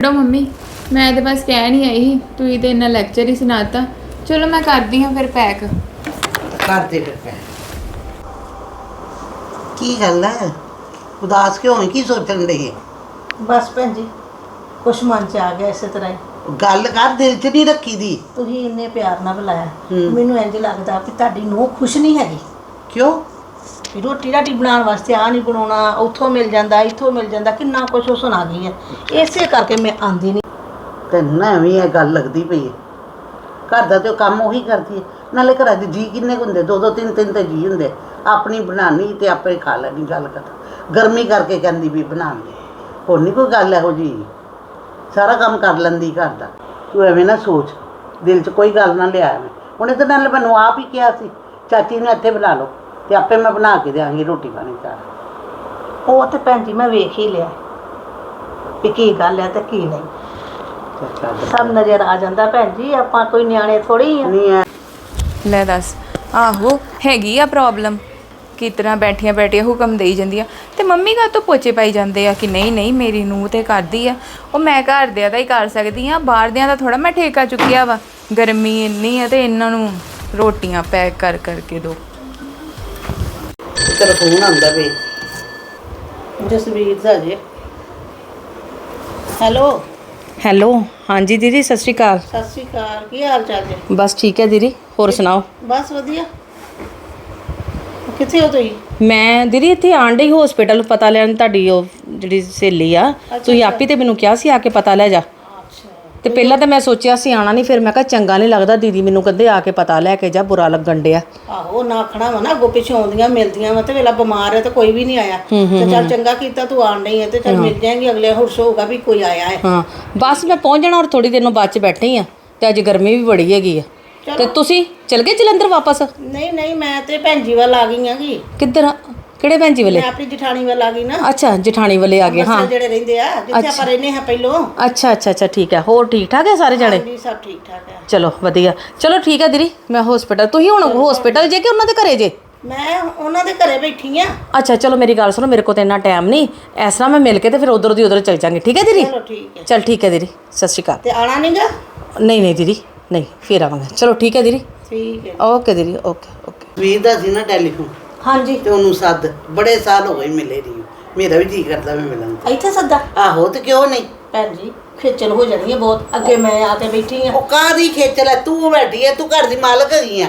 ਛੱਡੋ ਮੰਮੀ ਮੈਂ ਤੇ ਬਸ ਕਹਿ ਨਹੀਂ ਆਈ ਸੀ ਤੁਸੀਂ ਤੇ ਇੰਨਾ ਲੈਕਚਰ ਹੀ ਸੁਣਾਤਾ। ਚਲੋ ਮੈਂ ਕਰਦੀ ਹਾਂ ਫਿਰ ਪੈਕ ਕਰ ਦੇ ਫਿਰ ਪੈ ਕੀ ਗੱਲ ਹੈ ਉਦਾਸ ਕਿਉਂ ਹੋਈ? ਕੀ ਸੋਚਣ ਦੇ ਬਸ ਭੈਣ ਜੀ ਕੁਛ ਮਨ ਚ ਆ ਗਿਆ ਇਸੇ ਤਰ੍ਹਾਂ ਹੀ। ਗੱਲ ਕਰ ਦਿਲ 'ਚ ਨਹੀਂ ਰੱਖੀ ਦੀ। ਤੁਸੀਂ ਇੰਨੇ ਪਿਆਰ ਨਾਲ ਬੁਲਾਇਆ। ਮੈਨੂੰ ਇੰਜ ਲੱਗਦਾ ਵੀ ਤੁਹਾਡੀ ਨੂੰਹ ਖੁਸ਼ ਨਹੀਂ ਹੈਗੀ। ਕਿਉਂ? ਵੀ ਰੋਟੀ ਰਾਟੀ ਬਣਾਉਣ ਵਾਸਤੇ ਆ ਨਹੀਂ ਬਣਾਉਣਾ, ਉੱਥੋਂ ਮਿਲ ਜਾਂਦਾ, ਇੱਥੋਂ ਮਿਲ ਜਾਂਦਾ, ਕਿੰਨਾ ਕੁਛ ਉਹ ਸੁਣਾ ਗਈ ਹੈ। ਇਸੇ ਕਰਕੇ ਮੈਂ ਆਂਦੀ ਨਹੀਂ। ਤੈਨੂੰ ਨਾ ਐਵੇਂ ਇਹ ਗੱਲ ਲੱਗਦੀ ਪਈ ਹੈ। ਘਰ ਦਾ ਤੇ ਉਹ ਕੰਮ ਉਹੀ ਕਰਦੀ ਹੈ। ਨਾਲੇ ਘਰਾਂ ਦੇ ਜੀ ਕਿੰਨੇ ਕੁ ਹੁੰਦੇ? ਦੋ ਦੋ ਤਿੰਨ ਤਿੰਨ ਤੇ ਜੀ ਹੁੰਦੇ। ਆਪਣੀ ਬਣਾਣੀ ਤੇ ਆਪੇ ਖਾ ਲੈਣੀ ਗੱਲ ਕਰ ਗਰਮੀ ਕਰਕੇ ਕਹਿੰਦੀ ਵੀ ਬਣਾ ਲਈ ਹੋਰ ਨਹੀਂ ਕੋਈ ਗੱਲ ਇਹੋ ਜੀ ਸਾਰਾ ਕੰਮ ਕਰ ਲੈਂਦੀ ਘਰ ਦਾ। ਤੂੰ ਐਵੇਂ ਨਾ ਸੋਚ। ਦਿਲ 'ਚ ਕੋਈ ਗੱਲ ਨਾ ਲਿਆ ਐਵੇਂ। ਉਹਨੇ ਤਾਂ ਨਾਲ ਮੈਨੂੰ ਆਪ ਹੀ ਕਿਹਾ ਸੀ। ਚਾਚੀ ਨੂੰ ਇੱਥੇ ਬਣਾ ਲਓ। ਤੇ ਆਪੇ ਮੈਂ ਬਣਾ ਕੇ ਦਿਆਂਗੀ ਰੋਟੀ ਪਾਣੀ ਸਾਰਾ ਉਹ ਤੇ ਭੈਣ ਜੀ ਮੈਂ ਵੇਖ ਹੀ ਲਿਆ ਵੀ ਕੀ ਗੱਲ ਹੈ ਤੇ ਕੀ ਨਹੀਂ। ਚੱਲ। ਸਭ ਨਜ਼ਰ ਆ ਜਾਂਦਾ ਭੈਣ ਜੀ ਆਪਾਂ ਕੋਈ ਨਿਆਣੇ ਥੋੜੀ ਆ। ਨਹੀਂ ਹੈ ਲੈ ਦੱਸ ਆਹੋ ਹੈਗੀ ਆ ਪ੍ਰੋਬਲਮ ਕਿ ਤਰ੍ਹਾਂ ਬੈਠੀਆਂ ਬੈਠੀਆਂ ਹੁਕਮ ਦੇਈ ਜਾਂਦੀਆਂ। ਤੇ ਮੰਮੀ ਘਰ ਤੋਂ ਪੋਚੇ ਪਾਈ ਜਾਂਦੇ ਆ ਕਿ ਨਹੀਂ ਨਹੀਂ ਮੇਰੀ ਨੂੰਹ ਤੇ ਕਰਦੀ ਆ। ਉਹ ਮੈਂ ਘਰ ਦਿਆਂ ਦਾ ਹੀ ਕਰ ਸਕਦੀ ਆ ਬਾਹਰ ਦਿਆਂ ਦਾ ਥੋੜਾ ਮੈਂ ਠੇਕਾ ਚੁੱਕਿਆ ਵਾ। ਗਰਮੀ ਇੰਨੀ ਆ ਤੇ ਇਹਨਾਂ ਨੂੰ ਰੋਟੀਆਂ ਪੈਕ ਕਰ ਕਰਕੇ ਦੋ। ਤੇਰਾ ਫੋਨ ਆਉਂਦਾ ਵੇ। ਜਸਵੀਰ ਦਾ ਜੇ। ਹੈਲੋ। ਹੈਲੋ ਹਾਂਜੀ ਦੀਦੀ ਸਤਿ ਸ਼੍ਰੀ ਅਕਾਲ। ਸਤਿ ਸ਼੍ਰੀ ਅਕਾਲ ਕੀ ਹਾਲ ਚਾਲ ਜੀ? ਬਸ ਠੀਕ ਹੈ ਦੀਦੀ ਹੋਰ ਸੁਣਾਓ? ਬਸ ਵਧੀਆ। ਕਿੱਥੇ ਹੋ ਤੁਸੀਂ? ਮੈਂ ਦੀਦੀ ਇੱਥੇ ਆਣ ਡਈ ਹਸਪੀਟਲ ਪਤਾ ਲੈਣ ਤੁਹਾਡੀ ਉਹ ਜਿਹੜੀ ਸਹੇਲੀ ਆ। ਤੁਸੀਂ ਆਪੀ ਤੇ ਮੈਨੂੰ ਕਿਹਾ ਸੀ ਆ ਕੇ ਪਤਾ ਲੈ ਜਾ। ਤੇ ਪਹਿਲਾਂ ਤਾਂ ਮੈਂ ਸੋਚਿਆ ਸੀ ਆਣਾ ਨਹੀਂ ਫਿਰ ਮੈਂ ਕਿਹਾ ਚੰਗਾ ਨਹੀਂ ਲੱਗਦਾ ਦੀਦੀ ਮੈਨੂੰ ਕਹਿੰਦੇ ਆ ਕੇ ਪਤਾ ਲੈ ਕੇ ਜਾ ਬੁਰਾ ਲੱਗਣ ਡਿਆ। ਆਹੋ ਨਾ ਆਖਣਾ ਵਾ ਨਾ ਅੱਗੋਂ ਪਿੱਛੋਂ ਆਉਂਦੀਆਂ ਮਿਲਦੀਆਂ ਵਾ ਤੇ ਵੇਲਾ ਬਿਮਾਰ ਹੈ ਤੇ ਕੋਈ ਵੀ ਨਹੀਂ ਆਇਆ। ਤੇ ਚੱਲ ਚੰਗਾ ਕੀਤਾ ਤੂੰ ਆਣ ਨਹੀਂ ਹੈ ਤੇ ਚੱਲ ਮਿਲ ਜਾਏਗੀ ਅਗਲੇ ਹੁਰਸ ਹੋਊਗਾ ਵੀ ਕੋਈ ਆਇਆ ਹੈ। ਹਾਂ ਬਸ ਮੈਂ ਪਹੁੰਚ ਜਾਣਾ ਔਰ ਥੋੜੀ ਦੇਰ ਨੂੰ ਬਾਅਦ ਚ ਬੈਠੀ ਆ ਤੇ ਅੱਜ ਗਰਮੀ ਵੀ ਬੜੀ ਹੈਗੀ ਆ। ਤੇ ਤੁਸੀਂ ਚਲ ਗਏ ਜਲੰਧਰ ਵਾਪਸ? ਨਹੀਂ ਨਹੀਂ ਮੈਂ ਤੇ ਭੈਣ ਜੀ ਵੱਲ ਆ ਗਈ ਆਂਗੀ ਕਿੱਧਰ ਆ? ਕਿਹੜੇ ਭੈਣ ਜੀ ਵਾਲੇ? ਮੈਂ ਆਪਣੀ ਜਠਾਣੀ ਵੱਲ ਆ ਗਈ ਨਾ। ਅੱਛਾ ਜਠਾਣੀ ਵਾਲੇ ਆ ਗਏ ਹਾਂ। ਜਿਹੜੇ ਰਹਿੰਦੇ ਆ ਜਿੱਥੇ ਆਪਾਂ ਰਹਿੰਦੇ ਹਾਂ ਪਹਿਲੋਂ। ਅੱਛਾ ਅੱਛਾ ਅੱਛਾ ਠੀਕ ਹੈ। ਹੋਰ ਠੀਕ ਠਾਕ ਹੈ ਸਾਰੇ ਜਣੇ? ਜੀ ਸਭ ਠੀਕ ਠਾਕ ਹੈ। ਚਲੋ ਵਧੀਆ। ਚਲੋ ਠੀਕ ਹੈ ਦੀਦੀ ਮੈਂ ਹਸਪੀਟਲ ਤੁਸੀਂ ਹੁਣ ਹਸਪੀਟਲ ਜੇ ਕਿ ਉਹਨਾਂ ਦੇ ਘਰੇ ਜੇ? ਮੈਂ ਉਹਨਾਂ ਦੇ ਘਰੇ ਬੈਠੀ ਆ ਅੱਛਾ ਚਲੋ ਮੇਰੀ ਗੱਲ ਸੁਣੋ ਮੇਰੇ ਕੋਲ ਤਾਂ ਇੰਨਾ ਟਾਈਮ ਨਹੀਂ। ਇਸ ਤਰ੍ਹਾਂ ਮੈਂ ਮਿਲ ਕੇ ਤੇ ਫਿਰ ਉਧਰ ਦੀ ਉਧਰ ਚੱਲ ਜਾਂਗੇ। ਠੀਕ ਹੈ ਦੀਦੀ? ਚਲੋ ਠੀਕ ਹੈ। ਚਲ ਠੀਕ ਹੈ ਦੀਦੀ। ਸਤਿ ਸ਼੍ਰੀ ਅਕਾਲ। ਤੇ ਆਣਾ ਨਹੀਂਗਾ ਨਹੀਂ ਨਹੀਂ ਦੀਦੀ ਨਹੀਂ ਫੇਰ ਆਵਾਂਗੇ। ਚਲੋ ਠੀਕ ਹੈ ਦੀਦੀ। ਠੀਕ ਹੈ। ਓਕੇ ਦੀਦੀ ਓਕੇ ਓਕੇ। ਵੀਰ ਦਾ ਸੀ ਨਾ ਟੈਲੀਫੋਨ। ਹਾਂਜੀ। ਤੇ ਉਹਨੂੰ ਸੱਦ। ਬੜੇ ਸਾਲ ਹੋ ਗਏ ਮਿਲੇ ਨਹੀਂ। ਮੇਰਾ ਵੀ ਜੀ ਕਰਦਾ ਮੈਂ ਮਿਲਾਂ ਇੱਥੇ ਸੱਦਾ? ਆਹੋ ਤੇ ਕਿਉਂ ਨਹੀਂ? ਭੈਣ ਜੀ ਖੇਚਲ ਹੋ ਜਾਣੀ ਹੈ ਬਹੁਤ। ਅੱਗੇ ਮੈਂ ਆ ਕੇ ਬੈਠੀ ਆ ਉਹ ਕਾਦੀ ਖੇਚਲ ਹੈ? ਤੂੰ ਬੈਠੀ ਹੈ ਤੂੰ ਘਰ ਦੀ ਮਾਲਕ ਹੈਗੀ ਆ।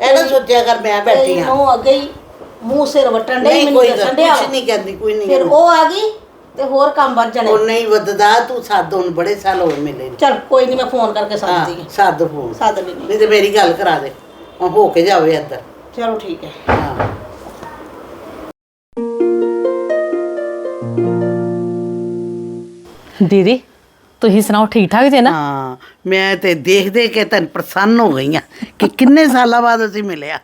ਇਹ ਨਾ ਸੋਚਿਆ ਕਰ ਮੈਂ ਬੈਠੀ ਆ ਉਹ ਅੱਗੇ ਹੀ ਮੂੰਹ ਸਿਰ ਵਟਣ ਦੇ ਮੈਨੂੰ ਦੱਸਣ ਡਿਆ ਕੁਛ ਨਹੀਂ ਕਹਿੰਦੀ ਕੋਈ ਨਹੀਂ ਫਿਰ। ਉਹ ਆ ਗਈ ਤੇ ਹੋਰ ਕੰਮ ਵੱਧ ਜਾਣੇ। ਉਹ ਨਹੀਂ ਵੱਧਦਾ ਤੂੰ ਸੱਦ ਹੁਣ ਬੜੇ ਸਾਲ ਹੋ ਮਿਲੇ ਨੀ। ਚਲ ਕੋਈ ਨਹੀਂ ਮੈਂ ਫੋਨ ਕਰਕੇ ਸੱਦਦੀ ਹਾਂ। ਸੱਦ ਫੋਨ। ਸੱਦ ਲੈਣੀ ਨਹੀਂ ਤੇ ਮੇਰੀ ਗੱਲ ਕਰਾ ਦੇ। ਉਹ ਹੋ ਕੇ ਜਾਵੇ ਇੱਧਰ। ਚਲੋ ਠੀਕ ਹੈ। ਹਾਂ। ਦੀਦੀ ਤੁਸੀਂ ਸੁਣਾਓ ਠੀਕ ਠਾਕ ਜੇ ਨਾ? ਹਾਂ ਮੈਂ ਤੇ ਦੇਖ ਦੇਖ ਕੇ ਤਨ ਪ੍ਰਸੰਨ ਹੋ ਗਈ ਆ ਕਿ ਕਿੰਨੇ ਸਾਲਾਂ ਬਾਅਦ ਅਸੀਂ ਮਿਲਿਆ।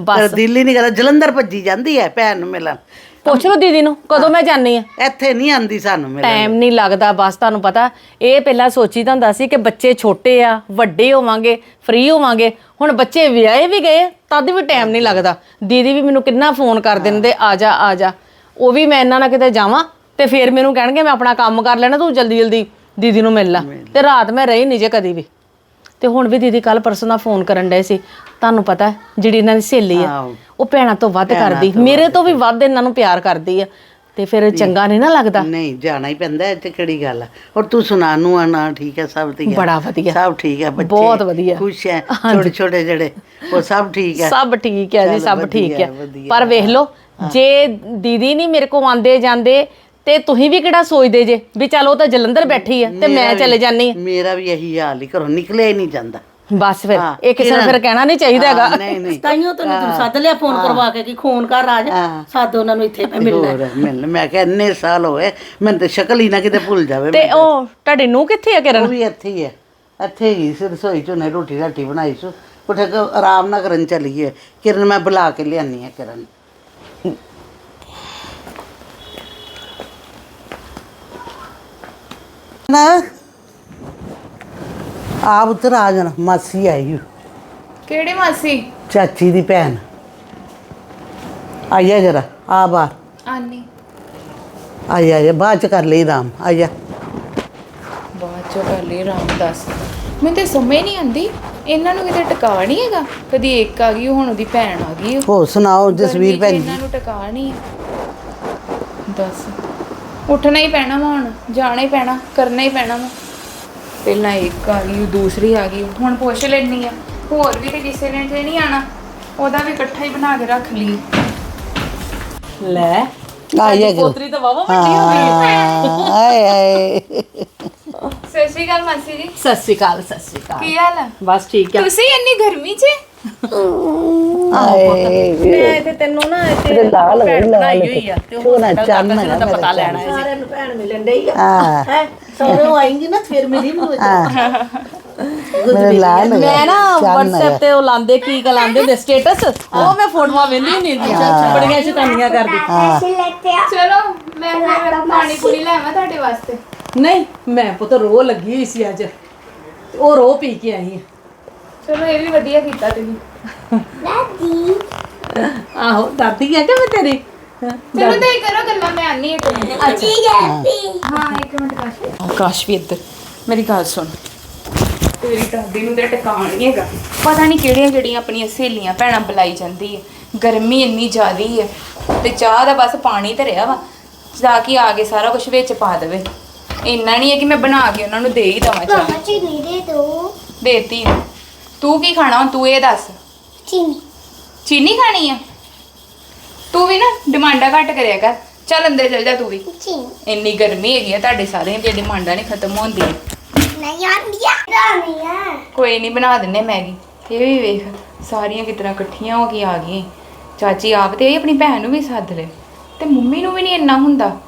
ਬਸ। ਦਿੱਲੀ ਨਹੀਂ ਕਰਦਾ ਜਲੰਧਰ ਭੱਜੀ ਜਾਂਦੀ ਹੈ ਭੈਣ ਨੂੰ ਮਿਲਣ। ਪੁੱਛ ਲਓ ਦੀਦੀ ਨੂੰ ਕਦੋਂ ਮੈਂ ਜਾਣੀ ਆ ਇੱਥੇ ਨਹੀਂ ਆਂਦੀ ਸਾਨੂੰ ਮਿਲਣ। ਟਾਈਮ ਨਹੀਂ ਲੱਗਦਾ ਬਸ ਤੁਹਾਨੂੰ ਪਤਾ ਇਹ ਪਹਿਲਾਂ ਸੋਚੀਦਾ ਹੁੰਦਾ ਸੀ ਕਿ ਬੱਚੇ ਛੋਟੇ ਆ ਵੱਡੇ ਹੋਵਾਂਗੇ ਫ੍ਰੀ ਹੋਵਾਂਗੇ ਹੁਣ ਬੱਚੇ ਵਿਆਹੇ ਵੀ ਗਏ ਤਦ ਵੀ ਟਾਈਮ ਨਹੀਂ ਲੱਗਦਾ। ਦੀਦੀ ਵੀ ਮੈਨੂੰ ਕਿੰਨਾ ਫੋਨ ਕਰ ਦਿੰਦੇ ਆ ਜਾ ਆ ਜਾ। ਉਹ ਵੀ ਮੈਂ ਇਹਨਾਂ ਨਾਲ ਕਿਤੇ ਜਾਵਾਂ ਤੇ ਫਿਰ ਮੈਨੂੰ ਕਹਿਣਗੇ ਮੈਂ ਆਪਣਾ ਕੰਮ ਕਰ ਲੈਣਾ ਤੂੰ ਜਲਦੀ ਜਲਦੀ ਦੀਦੀ ਨੂੰ ਮਿਲ ਲੈ। ਤੇ ਰਾਤ ਮੈਂ ਰਹੀ ਨਹੀਂ ਜੇ ਕਦੀ ਵੀ। ਤੇ ਹੁਣ ਵੀ ਦੀਦੀ ਕੱਲ ਪਰਸੋਂ ਦਾ ਫੋਨ ਕਰਨ ਡਏ ਸੀ। ਤੁਹਾਨੂੰ ਪਤਾ ਹੈ, ਜਿਹੜੀ ਇਹਨਾਂ ਦੀ ਸਹੇਲੀ ਆ ਆਹੋ। ਉਹ ਭੈਣਾਂ ਤੋਂ ਵੱਧ ਕਰਦੀ। ਮੇਰੇ ਤੋਂ ਵੀ ਵੱਧ ਇਹਨਾਂ ਨੂੰ ਪਿਆਰ ਕਰਦੀ ਆ। ਤੇ ਫਿਰ ਚੰਗਾ ਨਹੀਂ ਨਾ ਲੱਗਦਾ। ਨਹੀਂ ਜਾਣਾ ਹੀ ਪੈਂਦਾ ਇੱਥੇ ਕਿਹੜੀ ਗੱਲ ਆ। ਔਰ ਤੂੰ ਸੁਣਾ ਨੂੰ ਆਣਾ ਠੀਕ ਹੈ ਸਭ ਠੀਕ ਹੈ ਬੜਾ ਵਧੀਆ। ਸਭ ਠੀਕ ਹੈ ਬੱਚੇ ਬਹੁਤ ਵਧੀਆ। ਖੁਸ਼ ਹੈ ਛੋਟੇ ਛੋਟੇ ਜਿਹੜੇ ਉਹ ਸਭ ਠੀਕ ਹੈ ਸਭ ਠੀਕ ਹੈ ਜੀ ਚੱਲ ਸਭ ਠੀਕ ਵਧੀਆ, ਹੈ ਵਧੀਆ। ਪਰ ਵੇਖ ਲਓ ਜੇ ਦੀਦੀ ਨਹੀਂ ਮੇਰੇ ਕੋਲ ਆਂਦੇ ਜਾਂਦੇ ਤੇ ਤੁਸੀਂ ਵੀ ਕਿਹੜਾ ਸੋਚਦੇ ਜੇ? ਵੀ ਚੱਲ ਉਹ ਤਾਂ ਜਲੰਧਰ ਬੈਠੀ ਆ ਤੇ ਮੈਂ ਚਲੇ ਜਾਨੀ ਆ। ਮੇਰਾ ਵੀ ਇਹੀ ਹਾਲ ਹੀ ਘਰੋਂ ਨਿਕਲਿਆ ਹੀ ਨਹੀਂ ਜਾਂਦਾ। ਬਸ ਫਿਰ ਹਾਂ, ਇਹ ਕਿਸੇ ਨੂੰ ਫਿਰ। ਕਹਿਣਾ ਨਹੀਂ ਚਾਹੀਦਾ ਹੈਗਾ। ਹਾਂ, ਨਹੀਂ ਨਹੀਂ। ਤਾਈਓ ਤੈਨੂੰ ਤੈਨੂੰ ਸੱਦ ਲਿਆ ਫੋਨ ਕਰਵਾ ਕੇ ਕਿ ਖੂਨ ਕਰ ਰਾਜ ਹਾਂ। ਸੱਦ ਉਹਨਾਂ ਨੂੰ ਇੱਥੇ ਮੈਂ ਮਿਲਣਾ। ਹੈ। ਹੋਰ ਮਿਲ ਮੈਂ ਕਿਹਾ ਇੰਨੇ ਸਾਲ ਹੋਏ ਮੈਨੂੰ ਤੇ ਸ਼ਕਲ ਹੀ ਨਾ ਕਿਤੇ ਭੁੱਲ ਜਾਵੇ ਤੇ ਉਹ ਤੁਹਾਡੀ ਨੂੰ ਕਿੱਥੇ ਆ ਉਹ ਕਿਰਨ ਵੀ ਇੱਥੇ ਹੀ ਹੈ ਇੱਥੇ ਹੀ ਸੀ ਰਸੋਈ ਚੋਂ ਰੋਟੀ ਰਾਟੀ ਬਣਾਈ ਸੀ। ਉੱਠ ਕੇ ਆਰਾਮ ਨਾਲ ਕਰਨ ਚਲੀ ਹੈ ਕਿਰਨ ਮੈਂ ਬੁਲਾ ਕੇ ਲਿਆਨੀ ਹੈ ਕਿਰਨ। ਨਾ। ਆਪ ਉਧਰ ਆ ਜਾਣਾ ਮਾਸੀ ਆਈ ਓ, ਕਿਹੜੀ ਮਾਸੀ? ਚਾਚੀ ਦੀ ਭੈਣ। ਆਇਆ ਜਰਾ ਆ ਬਾਹਰ। ਆਨੀ। ਆਇਆ ਆਇਆ ਬਾਅਦ ਚ ਕਰ ਲਈ ਆਰਾਮ ਆਇਆ ਬਾਅਦ ਚੋਂ ਕਰ ਲਈ ਰਾਮਦਾਸ ਮੈਨੂੰ ਤੇ ਸਮਝ ਨਹੀਂ ਆਂਦੀ ਇਹਨਾਂ ਨੂੰ ਕਿਤੇ ਟਿਕਾ ਨਹੀਂ ਹੈਗਾ? ਕਦੀ ਇੱਕ ਆ ਗਈ ਹੁਣ ਉਹਦੀ ਭੈਣ ਆ ਗਈ ਹੋਰ ਸੁਣਾਓ ਜਸਵੀਰ ਗਰਮੀ 'ਚ ਭੈਣ ਜੀ। ਇਹਨਾਂ ਨੂੰ ਟਿਕਾ ਨਹੀਂ ਹੈ ਦੱਸ। ਉੱਠਣਾ ਹੀ ਪੈਣਾ ਵਾ ਹੁਣ ਜਾਣਾ ਹੀ ਪੈਣਾ ਕਰਨਾ ਹੀ ਪੈਣਾ ਵਾ। ਪਹਿਲਾਂ ਇੱਕ ਆ ਗਈ ਦੂਸਰੀ ਆ ਗਈ ਹੁਣ ਪੁੱਛ ਲੈਣੀ ਆ। ਹੋਰ ਵੀ ਤੇ ਕਿਸੇ ਨੇ ਤੇ ਨਹੀਂ ਆਣਾ ਉਹਦਾ ਵੀ ਇਕੱਠਾ ਹੀ ਬਣਾ ਕੇ ਰੱਖ ਲਈ। ਲੈ ਆਈ ਹੈ ਪੋਤਰੀ ਤਾਂ ਵਾਵਾ ਵੱਡੀ ਹੋ ਗਈ। ਆਏ ਆਏ। ਸਤਿ ਸ਼੍ਰੀ ਅਕਾਲ ਮਾਸੀ ਜੀ। ਸਤਿ ਸ਼੍ਰੀ ਅਕਾਲ ਸਤਿ ਸ਼੍ਰੀ ਅਕਾਲ। ਕੀ ਹਾਲ ਆ? ਬਸ ਠੀਕ ਆ। ਤੁਸੀਂ ਇੰਨੀ ਗਰਮੀ 'ਚ? ਆਏ। ਮੈਂ ਤੇ ਤੈਨੂੰ ਨਾ ਤੇ ਉਹ ਸੋਹਣਾ ਚੰਨ ਦਾ ਹੈਗਾ ਪਤਾ ਲੈਣਾ ਹੈ ਸਾਰਿਆਂ ਨੂੰ ਭੈਣ ਮਿਲਣ ਡਈ ਆ। ਹਾਂ। ਹੈ? ਸੋਹਣੋਂ ਆਏਂਗੀ ਨਾ ਫਿਰ ਮਿਲੀ ਮੈਨੂੰ ਮੇਰੇ ਲਾਲ ਮੈਂ ਨਾ WhatsApp ਤੇ ਉਹ ਲਾਂਦੇ ਕੀ ਕ ਲਾਂਦੇ ਹੁੰਦੇ ਸਟੇਟਸ ਉਹ ਮੈਂ ਫੋਟੋਆਂ ਵੇਂਦੀ ਹੁੰਦੀ ਸੀ ਬੜੀਆਂ ਸ਼ੈਤਾਨੀਆਂ ਕਰਦੀ। ਚਲੋ ਮੈਂ ਫਿਰ ਪਾਣੀ ਪੂਰੀ ਲੈਵਾਂ ਤੁਹਾਡੇ ਵਾਸਤੇ। ਨਹੀਂ ਮੈਂ ਪੁੱਤ ਰੋ ਲੱਗੀ ਹੋਈ ਸੀ ਅੱਜ। ਉਹ ਰੋ ਪੀ ਕੇ ਆਈ ਆ। ਚਲੋ ਇਹ ਵੀ ਵਧੀਆ ਕੀਤਾ ਤੁਸੀਂ। ਆਹੋ ਦਾਦੀ ਆ ਕਿ ਮੈਂ ਤੇਰੀ? ਹਾਂ। ਚਲੋ ਤੇ ਕਰੋ ਗੱਲਾਂ ਮੈਂ ਆਨੀ ਇੱਕ ਮਿੰਟ। ਹਾਂ ਇੱਕ ਮਿੰਟ ਕਾਸ਼। ਆਕਾਸ਼ ਵੀ ਇੱਧਰ ਮੇਰੀ ਗੱਲ ਸੁਣ। ਤੇਰੀ ਦਾਦੀ ਨੂੰ ਤੇ ਟਿਕਾਣ ਨਹੀਂ ਹੈਗਾ। ਪਤਾ ਨਹੀਂ ਕਿਹੜੀਆਂ ਕਿਹੜੀਆਂ ਆਪਣੀਆਂ ਸਹੇਲੀਆਂ ਭੈਣਾਂ ਬੁਲਾਈ ਜਾਂਦੀ ਹੈ ਗਰਮੀ ਇੰਨੀ ਜ਼ਿਆਦੀ ਹੈ ਤੇ ਚਾਹ ਦਾ ਬਸ ਪਾਣੀ ਧਰਿਆ ਵਾ ਜਾ ਕੇ ਆ ਕੇ ਸਾਰਾ ਕੁਝ ਵਿੱਚ ਪਾ ਦੇਵੇ। ਇੰਨਾ ਨਹੀਂ ਹੈ ਕਿ ਮੈਂ ਬਣਾ ਕੇ ਉਹਨਾਂ ਨੂੰ ਦੇ ਹੀ ਦਵਾਂ ਚਾਹ। ਮਾਮਾ ਚੀਨੀ ਦੇ ਦੋ। ਦੇਤੀ ਤੂੰ ਕੀ ਖਾਣਾ ਹੁਣ? ਤੂੰ ਇਹ ਦੱਸ। ਚੀਨੀ। ਚੀਨੀ ਖਾਣੀ ਆ? ਤੂੰ ਵੀ ਨਾ ਡਿਮਾਂਡਾਂ ਘੱਟ ਕਰਿਆ ਕਰ। ਚੱਲ ਅੰਦਰ ਚੱਲ ਜਾ ਤੂੰ ਵੀ। ਚੀਨੀ। ਇੰਨੀ ਗਰਮੀ ਹੈਗੀ ਆ ਤੁਹਾਡੇ ਸਾਰਿਆਂ ਦੀਆਂ ਡਿਮਾਂਡਾਂ ਨਹੀਂ ਖਤਮ ਹੁੰਦੀਆਂ। ਨਹੀਂ ਰਾਣੀ ਆ। ਕੋਈ ਨਹੀਂ ਬਣਾ ਦਿੰਨੇ ਮੈਗੀ। ਇਹ ਵੀ ਵੇਖ ਸਾਰੀਆਂ ਕਿਤਨਾ ਇਕੱਠੀਆਂ ਹੋ ਕੇ ਆ ਗਈਆਂ। ਚਾਚੀ ਆਪ ਤੇ ਆਈ ਆਪਣੀ ਭੈਣ ਨੂੰ ਵੀ ਸੱਦ ਲੈ ਤੇ ਮੰਮੀ ਨੂੰ ਵੀ ਨਹੀਂ ਇੰਨਾ ਹੁੰਦਾ।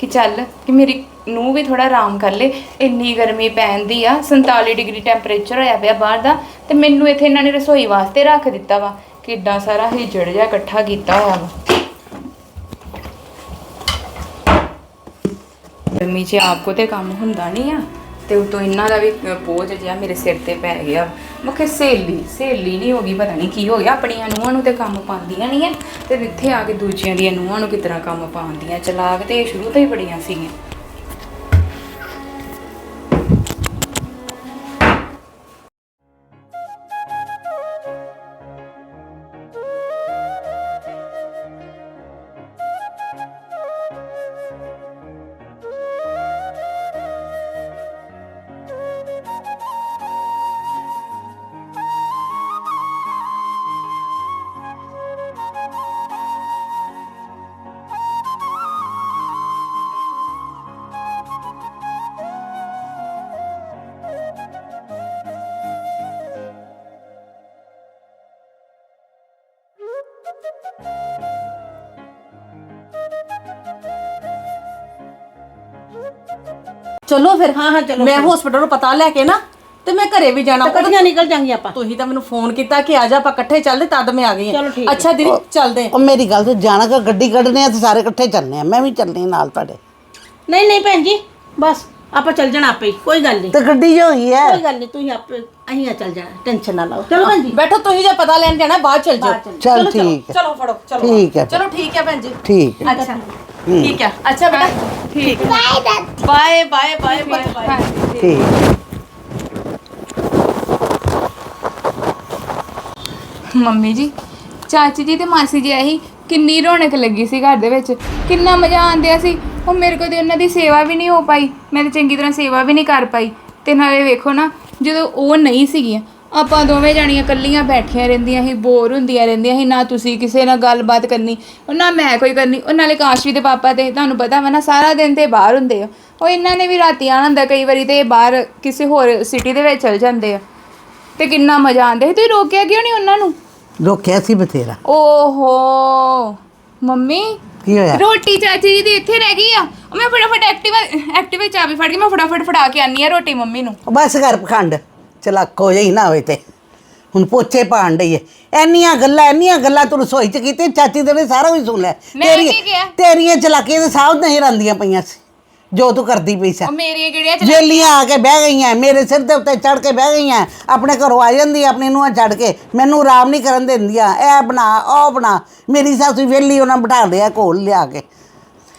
ਕਿ ਚੱਲ ਕਿ ਮੇਰੀ ਨੂੰ ਵੀ ਥੋੜਾ ਆਰਾਮ ਕਰ ਲੇ। ਇੰਨੀ ਗਰਮੀ ਪੈਂਦੀ ਆ 47 ਡਿਗਰੀ ਟੈਂਪਰੇਚਰ ਹੋਇਆ ਪਿਆ ਬਾਹਰ ਦਾ ਤੇ ਮੈਨੂੰ ਇੱਥੇ ਇਹਨਾਂ ਨੇ ਰਸੋਈ ਵਾਸਤੇ ਰੱਖ ਦਿੱਤਾ ਵਾ। ਕਿੱਡਾ ਸਾਰਾ ਹਿਜੜ ਜਿਹਾ ਇਕੱਠਾ ਕੀਤਾ ਹੋਇਆ ਵਾ। ਗਰਮੀ 'ਚ ਆਪ ਕੋ ਤੇ ਕੰਮ ਹੁੰਦਾ ਨਹੀਂ ਆ। ਤੇ ਉਤੋਂ ਇਹਨਾਂ ਦਾ ਵੀ ਅ, ਬੋਝ ਜਿਹਾ ਮੇਰੇ ਸਿਰ ਤੇ ਪੈ ਗਿਆ। ਮੁਖੇ ਸਹੇਲੀ ਸਹੇਲੀ ਨਹੀਂ ਹੋ ਗਈ ਪਤਾ ਨਹੀਂ ਕੀ ਹੋ ਗਿਆ। ਆਪਣੀਆਂ ਨੂੰਹਾਂ ਨੂੰ ਤੇ ਕੰਮ ਪਾਉਂਦੀਆਂ ਨਹੀਂ ਐ। ਤੇ ਇੱਥੇ ਆ ਕੇ ਦੂਜਿਆਂ ਦੀਆਂ ਨੂੰਹਾਂ ਨੂੰ ਕਿਤਨਾ ਕੰਮ ਪਾਉਂਦੀਆਂ। ਚਲਾਕ ਤੇ ਇਹ ਸ਼ੁਰੂ ਤੋਂ ਹੀ ਬੜੀਆਂ ਸੀਗੀਆਂ। ਚਲੋ ਫਿਰ ਹਾਂ ਹਾਂ ਚਲੋ ਮੈਂ ਹਸਪੀਟਲ ਨੂੰ ਪਤਾ ਲੈ ਕੇ ਨਾ ਤੇ ਮੈਂ ਘਰੇ ਵੀ ਜਾਣਾ। ਇਕੱਠੀਆਂ ਨਿਕਲ ਜਾਂਗੀਆਂ ਆਪਾਂ? ਤੁਸੀਂ ਤਾਂ ਮੈਨੂੰ ਫੋਨ ਕੀਤਾ ਕਿ ਆ ਜਾ ਆਪਾਂ ਇਕੱਠੇ ਚੱਲਦੇ ਤਦ ਮੈਂ ਆ ਗਈ ਚਲੋ ਹਾਂ ਠੀਕ ਹੈ। ਅੱਛਾ ਦੀਦੀ ਚੱਲਦੇ ਉਹ ਮੇਰੀ ਗੱਲ ਤੋਂ ਜਾਣਾ ਕਿ ਗੱਡੀ ਕੱਢਨੇ ਆ ਤੇ ਸਾਰੇ ਇਕੱਠੇ ਚੱਲਨੇ ਆ। ਮੈਂ ਵੀ ਚੱਲਣੀ ਨਾਲ ਤੁਹਾਡੇ। ਨਹੀਂ ਨਹੀਂ ਭੈਣ ਜੀ ਬਸ। ਆਪਾਂ ਚੱਲ ਜਾਣਾ ਆਪੇ ਹੀ ਕੋਈ ਗੱਲ ਨਹੀਂ। ਤੇ ਗੱਡੀ ਜੋ ਹੋਈ ਹੈ? ਕੋਈ ਗੱਲ ਨਹੀਂ ਤੁਸੀਂ ਆਪੇ ਅਸੀਂ ਆ ਚੱਲ ਜਾਣਾ ਟੈਨਸ਼ਨ ਨਾ ਲਓ। ਚਲੋ ਭੈਣ ਜੀ ਬੈਠੋ ਤੁਸੀਂ ਜੇ ਪਤਾ ਲੈਣ ਜਾਣਾ ਬਾਅਦ ਚੱਲ ਜਾਓ। ਚੱਲ ਠੀਕ ਹੈ। ਚਲੋ ਫੜੋ ਚਲੋ। ਠੀਕ ਹੈ। ਚਲੋ ਠੀਕ ਹੈ ਭੈਣ ਜੀ। ਠੀਕ ਹੈ। ਅੱਛਾ। ਠੀਕ ਹੈ। ਅੱਛਾ ਬੇਟਾ ਠੀਕ bye bye bye bye bye ਠੀਕ ਮੰਮੀ ਜੀ ਚਾਚੀ ਜੀ ਤੇ ਮਾਸੀ ਜੀ ਆਹੀ ਕਿੰਨੀ ਰੌਣਕ ਲੱਗੀ ਸੀ ਘਰ ਦੇ ਵਿੱਚ। ਕਿੰਨਾ ਮਜ਼ਾ ਆਂਦਿਆ ਸੀ। ਉਹ ਮੇਰੇ ਕੋਲ ਤੇ ਉਹਨਾਂ ਦੀ ਸੇਵਾ ਵੀ ਨਹੀਂ ਹੋ ਪਾਈ। ਮੈਂ ਤੇ ਚੰਗੀ ਤਰ੍ਹਾਂ ਸੇਵਾ ਵੀ ਨਹੀਂ ਕਰ ਪਾਈ। ਤੇ ਨਾਲੇ ਵੇਖੋ ਨਾ ਜਦੋਂ ਉਹ ਨਹੀਂ ਸੀਗੀਆਂ ਆਪਾਂ ਦੋਵੇਂ ਜਾਣੀਆਂ ਇਕੱਲੀਆਂ ਬੈਠੀਆਂ ਰਹਿੰਦੀਆਂ ਸੀ ਬੋਰ ਹੁੰਦੀਆਂ ਰਹਿੰਦੀਆਂ ਸੀ ਨਾ ਤੁਸੀਂ ਕਿਸੇ ਨਾਲ ਗੱਲਬਾਤ ਕਰਨੀ ਉਹ ਨਾ ਮੈਂ ਕੋਈ ਕਰਨੀ ਉਹ ਨਾਲੇ ਕਾਸ਼ਵੀ ਦੇ ਪਾਪਾ ਤੇ ਤੁਹਾਨੂੰ ਪਤਾ ਵਾ ਨਾ ਸਾਰਾ ਦਿਨ ਤੇ ਬਾਹਰ ਹੁੰਦੇ ਆ। ਉਹ ਇਹਨਾਂ ਨੇ ਵੀ ਰਾਤੀ ਆਉਣਾ ਹੁੰਦਾ ਕਈ ਵਾਰੀ ਤੇ ਇਹ ਬਾਹਰ ਕਿਸੇ ਹੋਰ ਸਿਟੀ ਦੇ ਵਿੱਚ ਚਲ ਜਾਂਦੇ ਆ। ਤੇ ਕਿੰਨਾ ਮਜ਼ਾ ਆਂਦਾ ਸੀ। ਤੁਸੀਂ ਰੋਕਿਆ ਕਿਉਂ ਨਹੀਂ ਉਹਨਾਂ ਨੂੰ? ਰੋਕਿਆ ਸੀ ਬਥੇਰਾ। ਓਹੋ ਮੰਮੀ ਕੀ ਹੋਇਆ? ਰੋਟੀ ਚਾਚੀ ਜੀ ਦੀ ਇੱਥੇ ਰਹਿ ਗਈ ਆ। ਉਹ ਮੈਂ ਫਟਾਫਟ ਐਕਟਿਵਾ ਐਕਟਿਵਾ ਦੀ ਚਾਬੀ ਫੜ ਕੇ ਮੈਂ ਫਟਾਫਟ ਫੜਾ ਕੇ ਆਨੀ ਆ ਰੋਟੀ ਮੰਮੀ ਨੂੰ। ਉਹ ਬਸ ਕਰ ਪਖੰਡ। ਚਲਾਕੋ ਜਿਹੀ ਨਾ ਹੋਏ ਤੇ। ਹੁਣ ਪੋਚੇ ਪਾਣ ਡਈ ਏ। ਐਨੀਆਂ ਗੱਲਾਂ ਐਨੀਆਂ ਗੱਲਾਂ ਤੂੰ ਰਸੋਈ ਚ ਕੀਤੀ ਚਾਚੀ ਤੇਰੇ ਸਾਰਾ ਵੀ ਸੁਣ ਲਿਆ ਮੈਂ ਕੀ ਕਿਹਾ? ਤੇਰੀਆਂ ਚਲਾਕੀਆਂ ਤੇ ਸਾਹ ਨਹੀਂ ਰਹਿੰਦੀਆਂ ਪਈਆਂ ਸੀ। ਜੋ ਤੂੰ ਕਰਦੀ ਪਈ ਸੀ। ਉਹ ਮੇਰੀਆਂ ਕਿਹੜੀਆਂ ਚ ਜੇਲੀਆਂ ਆ ਕੇ ਬਹਿ ਗਈਆਂ ਮੇਰੇ ਸਿਰ ਦੇ ਉੱਤੇ ਚੜ ਕੇ ਬਹਿ ਗਈਆਂ ਆਪਣੇ ਘਰੋਂ ਆ ਜਾਂਦੀ ਆਪਣੀ ਨੂੰ ਛੱਡ ਕੇ ਮੈਨੂੰ ਆਰਾਮ ਨਹੀਂ ਕਰਨ ਦਿੰਦੀਆਂ ਇਹ ਬਣਾ ਉਹ ਬਣਾ ਮੇਰੀ ਸੱਸ ਵੀ ਵਿਹਲੀ ਉਹਨਾਂ ਬਿਠਾ ਲਿਆ ਕੋਲ ਲਿਆ ਕੇ।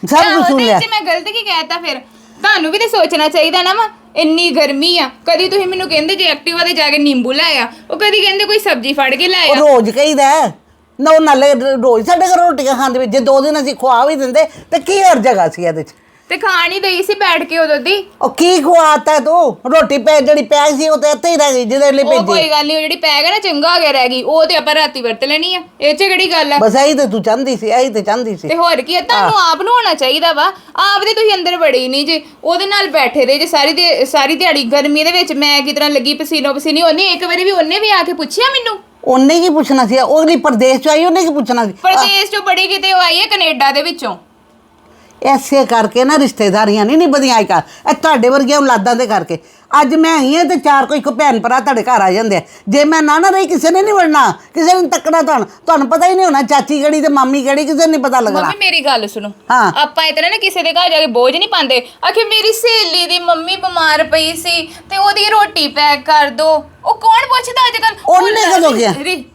ਸਭ ਕੁਝ ਸੁਣ ਲਿਆ। ਮੈਂ ਗਲਤ ਕੀ ਕਹਿਤਾ ਫਿਰ? ਤੁਹਾਨੂੰ ਵੀ ਤੇ ਸੋਚਣਾ ਚਾਹੀਦਾ ਨਾ ਵਾ ਇੰਨੀ ਗਰਮੀ ਆ ਕਦੀ ਤੁਸੀਂ ਮੈਨੂੰ ਕਹਿੰਦੇ ਜੇ ਐਕਟਿਵਾ ਤੇ ਜਾ ਕੇ ਨਿੰਬੂ ਲੈ ਆ ਉਹ ਕਦੀ ਕਹਿੰਦੇ ਕੋਈ ਸਬਜ਼ੀ ਫੜ ਕੇ ਲੈ ਉਹ ਆ ਰੋਜ਼ ਕਹੀਦਾ ਹੈ। ਨਾ ਉਹ ਨਾਲੇ ਰੋਜ਼ ਸਾਡੇ ਘਰ ਰੋਟੀਆਂ ਖਾਂਦੇ ਵਿੱਚ ਜੇ ਦੋ ਦਿਨ ਅਸੀਂ ਖਵਾ ਵੀ ਦਿੰਦੇ ਤੇ ਕੀ ਹਰ ਜਗ੍ਹਾ ਸੀ ਇਹਦੇ 'ਚ? ਤੇ ਖਾਣ ਹੀ ਦਈ ਸੀ ਬੈਠ ਕੇ ਉਦੋਂ ਦੀ। ਉਹ ਕੀ ਖਵਾਤਾ ਤੂੰ? ਰੋਟੀ ਪੈ ਜਿਹੜੀ ਪੈ ਸੀ ਉਹ ਤੇ ਇੱਥੇ ਹੀ ਰਹਿ ਗਈ ਜਿਹਦੇ ਲਈ ਉਹ ਭੇਜੀ। ਕੋਈ ਗੱਲ ਨਹੀਂ ਉਹ ਜਿਹੜੀ ਪੈ ਗਿਆ ਨਾ ਚੰਗਾ ਹੋ ਗਿਆ ਰਹਿ ਗਈ। ਉਹ ਤੇ ਆਪਾਂ ਰਾਤੀ ਵਰਤ ਲੈਣੀ ਆ। ਇਹ ਚ ਕਿਹੜੀ ਗੱਲ ਆ? ਬਸ ਇਹੀ ਤੇ ਤੂੰ ਚਾਹੁੰਦੀ ਸੀ ਇਹੀ ਤੇ ਚਾਹੁੰਦੀ ਸੀ। ਤੇ ਹੋਰ ਕੀ ਆ ਤੁਹਾਨੂੰ ਆਪ ਨੂੰ ਹੋਣਾ ਚਾਹੀਦਾ ਵਾ। ਆਪ ਦੇ ਤੁਸੀਂ ਅੰਦਰ ਵੜੇ ਹੀ ਨਹੀਂ ਜੇ। ਉਹਦੇ ਨਾਲ ਬੈਠੇ ਰਹੇ ਜੇ ਸਾਰੀ ਦੇ ਸਾਰੀ ਦਿਹਾੜੀ ਗਰਮੀ ਦੇ ਵਿੱਚ ਮੈਂ ਕਿਤਨਾ ਲੱਗੀ ਪਸੀਨੋ ਪਸੀਨੀ ਉਹਨੇ ਇੱਕ ਵਾਰੀ ਵੀ ਉਹਨੇ ਵੀ ਆ ਕੇ ਪੁੱਛਿਆ ਮੈਨੂੰ? ਉਹਨੇ ਕੀ ਪੁੱਛਣਾ ਸੀ? ਉਹ ਅਗਲੀ ਪ੍ਰਦੇਸ਼ ਚ ਆਈ ਉਹਨੇ ਕੀ ਪੁੱਛਣਾ ਸੀ? ਪ੍ਰਦੇਸ਼ ਚੋਂ ਬੜੀ ਕਿਤੇ ਉਹ ਆਈ ਹੈ ਕੈਨੇਡਾ ਦੇ ਵਿੱਚੋਂ। ਐਸੇ ਕਰਕੇ ਨਾ ਰਿਸ਼ਤੇਦਾਰੀਆਂ ਨਹੀਂ ਨਿਭਦੀਆਂ ਅੱਜ ਕੱਲ੍ਹ। ਇਹ ਤੁਹਾਡੇ ਵਰਗੀਆਂ ਔਲਾਦਾਂ ਦੇ ਕਰਕੇ। ਅੱਜ ਮੈਂ ਆਈ ਹਾਂ ਤੇ ਚਾਰ ਕੋਈ ਕੋ ਭੈਣ ਭਰਾ ਤੁਹਾਡੇ ਘਰ ਆ ਜਾਂਦੇ ਆ। ਜੇ ਮੈਂ ਨਾ ਨਾ ਰਹੀ ਕਿਸੇ ਨੇ ਨਹੀਂ ਵੜਨਾ ਕਿਸੇ ਨੇ ਤੱਕਣਾ ਤੁਹਾਨੂੰ ਤੁਹਾਨੂੰ ਪਤਾ ਹੀ ਨਹੀਂ ਹੋਣਾ ਚਾਚੀ ਕਿਹੜੀ ਤੇ ਮਾਮੀ ਕਿਹੜੀ ਕਿਸੇ ਨੂੰ ਨਹੀਂ ਪਤਾ ਲੱਗਣਾ। ਮੰਮੀ ਮੇਰੀ ਗੱਲ ਸੁਣੋ। ਹਾਂ। ਆਪਾਂ ਇਤਨਾ ਨਾ ਕਿਸੇ ਦੇ ਘਰ ਜਾ ਕੇ ਬੋਝ ਨਹੀਂ ਪਾਉਂਦੇ। ਆਖੇ ਮੇਰੀ ਸਹੇਲੀ ਦੀ ਮੰਮੀ ਬਿਮਾਰ ਪਈ ਸੀ ਤੇ ਉਹਦੀ ਰੋਟੀ ਪੈਕ ਕਰ ਦੋ। ਉਹ ਕੌਣ ਪੁੱਛਦਾ ਅੱਜ ਕੱਲ ਉਹਨੇ ਕਦੋਂ ਕਿਹਾ?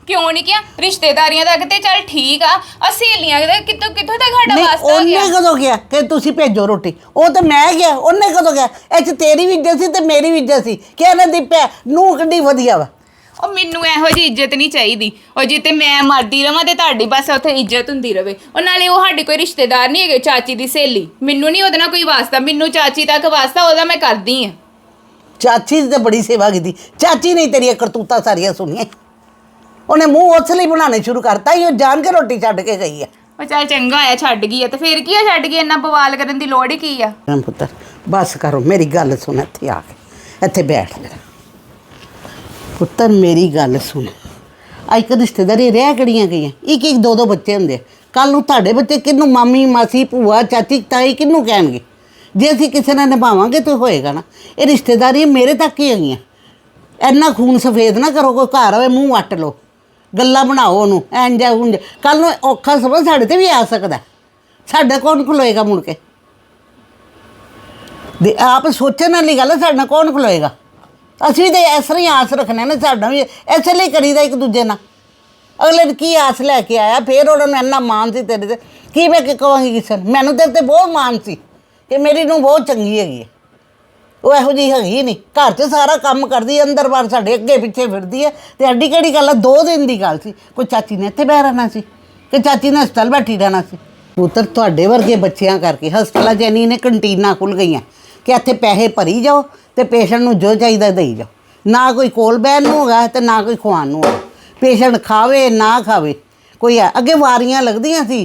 ਕਿਉਂ ਨਹੀਂ ਕਿਹਾ? ਰਿਸ਼ਤੇਦਾਰੀਆਂ ਤੱਕ ਤੇ ਚੱਲ ਠੀਕ ਆ। ਆ ਸਹੇਲੀਆਂ ਦੇ ਕਿਤੋਂ ਕਿੱਥੋਂ ਤੱਕ ਸਾਡਾ ਨਹੀਂ ਵਾਸਤਾ ਹੋ ਗਿਆ? ਉਹਨੇ ਕਦੋਂ ਕਿਹਾ ਕਿ ਤੁਸੀਂ ਭੇਜੋ ਰੋਟੀ? ਉਹ ਤਾਂ ਮੈਂ ਗਿਆ ਉਹਨੇ ਕਦੋਂ ਕਿਹਾ? ਇਹ ਚ ਤੇਰੀ ਵੀ ਇੱਜ਼ਤ ਸੀ ਤੇ ਮੇਰੀ ਵੀ ਇੱਜ਼ਤ ਸੀ? ਕਿ ਇਹਨਾਂ ਦੀ ਭੈ ਨੂੰ ਕਿੰਨੀ ਵਧੀਆ ਵਾ। ਉਹ ਮੈਨੂੰ ਇਹੋ ਜਿਹੀ ਇੱਜ਼ਤ ਨਹੀਂ ਚਾਹੀਦੀ। ਉਹ ਜਿੱਤੇ ਮੈਂ ਮਰਦੀ ਰਵਾਂ ਤੇ ਤੁਹਾਡੀ ਬਸ ਉੱਥੇ ਇੱਜ਼ਤ ਹੁੰਦੀ ਰਵੇ। ਉਹ ਨਾਲੇ ਉਹ ਸਾਡੀ ਕੋਈ ਰਿਸ਼ਤੇਦਾਰ ਨਹੀਂ ਹੈਗੇ ਚਾਚੀ ਦੀ ਸਹੇਲੀ। ਮੈਨੂੰ ਨਹੀਂ ਉਹਦੇ ਨਾਲ ਕੋਈ ਵਾਸਤਾ। ਮੈਨੂੰ ਚਾਚੀ ਤੱਕ ਵਾਸਤਾ ਉਹਦਾ ਮੈਂ ਕਰਦੀ ਆ ਚਾਚੀ ਦੀ ਤੇ ਬੜੀ ਸੇਵਾ ਕੀਤੀ। ਚਾਚੀ ਨੇ ਤੇਰੀਆਂ ਕਰਤੂਤਾਂ ਸਾਰੀਆਂ ਸੁਣੀਆਂ। ਉਹਨੇ ਮੂੰਹ ਉਸ ਲਈ ਬਣਾਉਣੇ ਸ਼ੁਰੂ ਕਰਤਾ ਹੀ ਉਹ ਜਾਣ ਕੇ ਰੋਟੀ ਛੱਡ ਕੇ ਗਈ ਹੈ ਉਹ ਚੱਲ ਚੰਗਾ ਹੋਇਆ ਛੱਡ ਗਈ ਆ। ਤੇ ਫੇਰ ਕੀ ਆ ਛੱਡ ਗਈ? ਇੰਨਾ ਬਵਾਲ ਕਰਨ ਦੀ ਲੋੜ ਹੀ ਕੀ ਆ? ਪੁੱਤਰ ਬਸ ਕਰੋ ਮੇਰੀ ਗੱਲ ਸੁਣ ਇੱਥੇ ਆ ਕੇ। ਇੱਥੇ ਬੈਠ ਜਰਾ ਪੁੱਤਰ, ਮੇਰੀ ਗੱਲ ਸੁਣ। ਅੱਜ ਕੱਲ੍ਹ ਰਿਸ਼ਤੇਦਾਰੀ ਰਹਿ ਕਿਹੜੀਆਂ ਗਈਆਂ? ਇੱਕ ਇੱਕ ਦੋ ਦੋ ਬੱਚੇ ਹੁੰਦੇ ਕੱਲ ਨੂੰ ਤੁਹਾਡੇ ਬੱਚੇ ਕਿਹਨੂੰ ਮਾਮੀ, ਮਾਸੀ, ਭੂਆ, ਚਾਚੀ, ਤਾਈ ਕਿਹਨੂੰ ਕਹਿਣਗੇ? ਜੇ ਅਸੀਂ ਕਿਸੇ ਨਾਲ ਨਿਭਾਵਾਂਗੇ ਤਾਂ ਹੋਏਗਾ ਨਾ। ਇਹ ਰਿਸ਼ਤੇਦਾਰੀ ਮੇਰੇ ਤੱਕ ਹੀ ਹੈਗੀਆਂ। ਇੰਨਾ ਖੂਨ ਸਫੇਦ ਨਾ ਕਰੋ, ਕੋਈ ਘਰ ਆਵੇ ਮੂੰਹ ਵੱਟ ਲਓ। ਗੱਲਾਂ ਬਣਾਓ ਉਹਨੂੰ, ਐਂ ਇੰਜ ਉਂਝ। ਕੱਲ ਨੂੰ ਔਖਾ ਸਮਾਂ ਸਾਡੇ ਤੇ ਵੀ ਆ ਸਕਦਾ। ਸਾਡਾ ਕੌਣ ਖਲੋਏਗਾ ਮੁੜ ਕੇ। ਦੇ ਆਪ ਸੋਚਣ ਵਾਲੀ ਗੱਲ ਹੈ ਸਾਡੇ ਨਾਲ ਕੌਣ ਖਲੋਏਗਾ? ਅਸੀਂ ਵੀ ਤੇ ਇਸ ਤਰ੍ਹਾਂ ਹੀ ਆਸ ਰੱਖਣੇ ਨੇ ਸਾਡਾ ਵੀ ਇਸੇ ਲਈ ਕਰੀਦਾ ਇੱਕ ਦੂਜੇ ਨਾਲ। ਅਗਲੇ ਨੇ ਕੀ ਆਸ ਲੈ ਕੇ ਆਇਆ? ਫੇਰ ਉਹਨਾਂ ਨੂੰ ਇੰਨਾ ਮਾਣ ਸੀ ਤੇਰੇ ਤੇ। ਕੀ ਮੈਂ ਕਿ ਕਹਾਂਗੀ ਕਿਸੇ ਨੂੰ? ਮੈਨੂੰ ਤੇਰੇ ਤੇ ਬਹੁਤ ਮਾਣ ਸੀ ਕਿ ਮੇਰੀ ਨੂੰ ਬਹੁਤ ਚੰਗੀ ਹੈਗੀ ਹੈ। ਉਹ ਇਹੋ ਜਿਹੀ ਹੈਗੀ ਨਹੀਂ। ਘਰ 'ਚ ਸਾਰਾ ਕੰਮ ਕਰਦੀ ਹੈ, ਅੰਦਰ ਬਾਹਰ ਸਾਡੇ ਅੱਗੇ ਪਿੱਛੇ ਫਿਰਦੀ ਹੈ। ਤੇ ਐਡੀ ਕਿਹੜੀ ਗੱਲ ਹੈ ਦੋ ਦਿਨ ਦੀ ਗੱਲ ਸੀ। ਕੋਈ ਚਾਚੀ ਨੇ ਇੱਥੇ ਬਹਿ ਰਹਿਣਾ ਸੀ? ਕਿ ਚਾਚੀ ਨੇ ਹਸਪਤਾਲ ਬੈਠੀ ਰਹਿਣਾ ਸੀ? ਪੁੱਤਰ ਤੁਹਾਡੇ ਵਰਗੇ ਬੱਚਿਆਂ ਕਰਕੇ ਹਸਪਤਾਲਾਂ 'ਚ ਇੰਨੀ ਨੇ ਕੰਟੀਨਾਂ ਖੁੱਲ ਗਈਆਂ। ਕਿ ਇੱਥੇ ਪੈਸੇ ਭਰੀ ਜਾਓ ਤੇ ਪੇਸ਼ੈਂਟ ਨੂੰ ਜੋ ਚਾਹੀਦਾ ਦੇਈ ਜਾਓ। ਨਾ ਕੋਈ ਕੋਲ ਬਹਿਣ ਨੂੰ ਹੋਗਾ ਤੇ ਨਾ ਕੋਈ ਖਵਾਉਣ ਨੂੰ ਹੈਗਾ। ਪੇਸ਼ੈਂਟ ਖਾਵੇ ਨਾ ਖਾਵੇ, ਕੋਈ ਹੈ। ਅੱਗੇ ਵਾਰੀਆਂ ਲੱਗਦੀਆਂ ਸੀ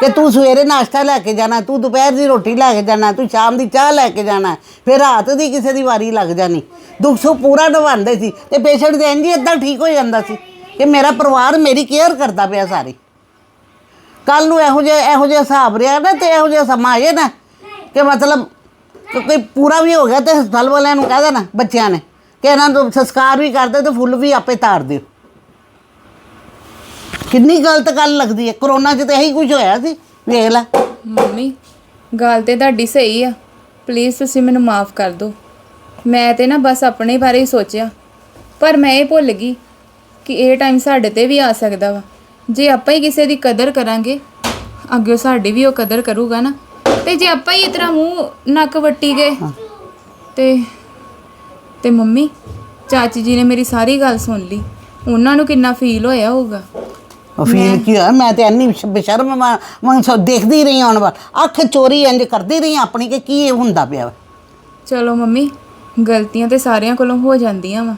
ਕਿ ਤੂੰ ਸਵੇਰੇ ਨਾਸ਼ਤਾ ਲੈ ਕੇ ਜਾਣਾ, ਤੂੰ ਦੁਪਹਿਰ ਦੀ ਰੋਟੀ ਲੈ ਕੇ ਜਾਣਾ, ਤੂੰ ਸ਼ਾਮ ਦੀ ਚਾਹ ਲੈ ਕੇ ਜਾਣਾ, ਫਿਰ ਰਾਤ ਦੀ ਕਿਸੇ ਦੀ ਵਾਰੀ ਲੱਗ ਜਾਣੀ। ਦੁੱਖ ਸੁੱਖ ਪੂਰਾ ਨਿਭਾਉਂਦੇ ਸੀ ਤੇ ਪੇਸ਼ੈਂਟ ਦੇ ਇੰਜ ਹੀ ਇਦਾਂ ਠੀਕ ਹੋ ਜਾਂਦਾ ਸੀ ਕਿ ਮੇਰਾ ਪਰਿਵਾਰ ਮੇਰੀ ਕੇਅਰ ਕਰਦਾ ਪਿਆ ਸਾਰੀ। ਕੱਲ ਨੂੰ ਇਹੋ ਜਿਹਾ ਇਹੋ ਜਿਹਾ ਹਿਸਾਬ ਰਿਹਾ ਨਾ ਤੇ ਇਹੋ ਜਿਹਾ ਸਮਾਂ ਆਏ ਨਾ ਕਿ ਮਤਲਬ ਕਿ ਕੋਈ ਪੂਰਾ ਵੀ ਹੋ ਗਿਆ ਤੇ ਹਸਪਤਾਲ ਵਾਲਿਆਂ ਨੂੰ ਕਹਿ ਦੇਣਾ, ਬੱਚਿਆਂ ਨੇ। ਕਿ ਇਹਨਾਂ ਨੂੰ ਸੰਸਕਾਰ ਵੀ ਕਰਦੇ ਤੇ ਫੁੱਲ ਵੀ ਆਪੇ ਤਾਰ ਦਿਓ। ਕਿੰਨੀ ਗਲਤ ਗੱਲ ਲੱਗਦੀ ਹੈ। ਕਰੋਨਾ 'ਚ ਤਾਂ ਇਹੀ ਕੁਝ ਹੋਇਆ ਸੀ। ਵੇਖ ਲੈ। ਮੰਮੀ, ਗੱਲ ਤੇ ਤੁਹਾਡੀ ਸਹੀ ਆ। ਪਲੀਜ਼ ਤੁਸੀਂ ਮੈਨੂੰ ਮਾਫ ਕਰ ਦਿਓ। ਮੈਂ ਤੇ ਨਾ ਬਸ ਆਪਣੇ ਬਾਰੇ ਹੀ ਸੋਚਿਆ। ਪਰ ਮੈਂ ਇਹ ਭੁੱਲ ਗਈ ਕਿ ਇਹ ਟਾਈਮ ਸਾਡੇ ਤੇ ਵੀ ਆ ਸਕਦਾ ਵਾ। ਜੇ ਆਪਾਂ ਹੀ ਕਿਸੇ ਦੀ ਕਦਰ ਕਰਾਂਗੇ, ਅੱਗੇ ਸਾਡੀ ਵੀ ਉਹ ਕਦਰ ਕਰੂਗਾ ਨਾ। ਤੇ ਜੇ ਆਪਾਂ ਹੀ ਇਤਨਾ ਮੂੰਹ ਨੱਕ ਵੱਟੀ ਗਏ ਤੇ ਤੇ ਮੰਮੀ ਚਾਚੀ ਜੀ ਨੇ ਮੇਰੀ ਸਾਰੀ ਗੱਲ ਸੁਣ ਲਈ। ਉਹਨਾਂ ਨੂੰ ਕਿੰਨਾ ਫੀਲ ਹੋਇਆ ਹੋਊਗਾ? ਉਹ ਫੀਲ ਕੀ ਹੋਇਆ? ਮੈਂ ਤੇ ਇੰਨੀ ਬਿਸ਼- ਬੇਸ਼ਰਮ ਮੈਂ ਮੈਂ ਸੋ ਦੇਖਦੀ ਰਹੀ ਹੁਣ ਵਾ। ਅੱਖ ਚੋਰੀ ਇੰਜ ਕਰਦੀ ਰਹੀ ਆਪਣੀ ਕਿ ਕੀ ਇਹ ਹੁੰਦਾ ਪਿਆ ਵਾ। ਚਲੋ ਮੰਮੀ ਗਲਤੀਆਂ ਤੇ ਸਾਰਿਆਂ ਕੋਲੋਂ ਹੋ ਜਾਂਦੀਆਂ ਵਾ।